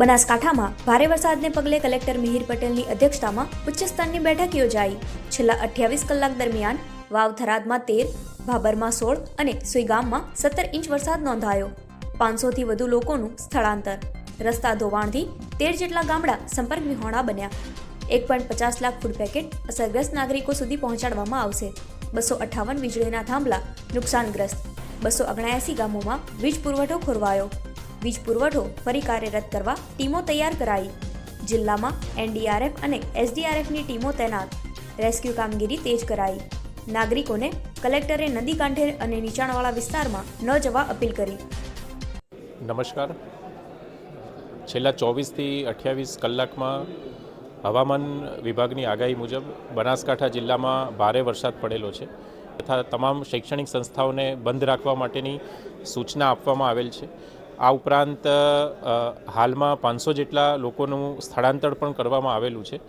બનાસકાંઠામાં ભારે વરસાદને પગલે કલેક્ટર મિહિર પટેલની અધ્યક્ષતામાં ઉચ્ચ સ્તરની બેઠક યોજાઈ. છેલ્લા અઠ્યાવીસ કલાક દરમિયાન વાવ થરાદમાં તેર ભાબરમાં સોળ અને સુઈગામમાં સત્તર ઇંચ વરસાદ નોંધાયો. પાંચસોથી વધુ લોકોનું સ્થળાંતર. રસ્તા ધોવાણથી તેર જેટલા ગામડા સંપર્ક વિહોણા બન્યા. એક પોઈન્ટ પચાસ લાખ ફૂડ પેકેટ અસરગ્રસ્ત નાગરિકો સુધી પહોંચાડવામાં આવશે. બસો અઠ્ઠાવન વીજળીના થાંભલા નુકસાનગ્રસ્ત. બસો ઓગણ્યાસી ગામોમાં વીજ પુરવઠો ખોરવાયો. વીજ પુરવઠો ફરી કાર્યરત કરવા ટીમો તૈયાર કરાઈ. જિલ્લામાં એનડીઆરએફ અને એસડીઆરએફની ટીમો તૈનાત. રેસ્ક્યુ કામગીરી તેજ કરાઈ. નાગરિકોને કલેક્ટરે નદી કાંઠે અને નીચાણવાળા વિસ્તારમાં ન જવા અપીલ કરી. નમસ્કાર. છેલ્લા ચોવીસથી અઠ્યાવીસ કલાકમાં હવામાન વિભાગની આગાહી મુજબ બનાસકાંઠા જિલ્લામાં ભારે વરસાદ પડેલો છે તથા તમામ શૈક્ષણિક સંસ્થાઓને બંધ રાખવા માટેની સૂચના આપવામાં આવેલ છે. આ ઉપરાંત હાલમાં પાંચસો જેટલા લોકોનું સ્થળાંતર પણ કરવામાં આવેલું છે.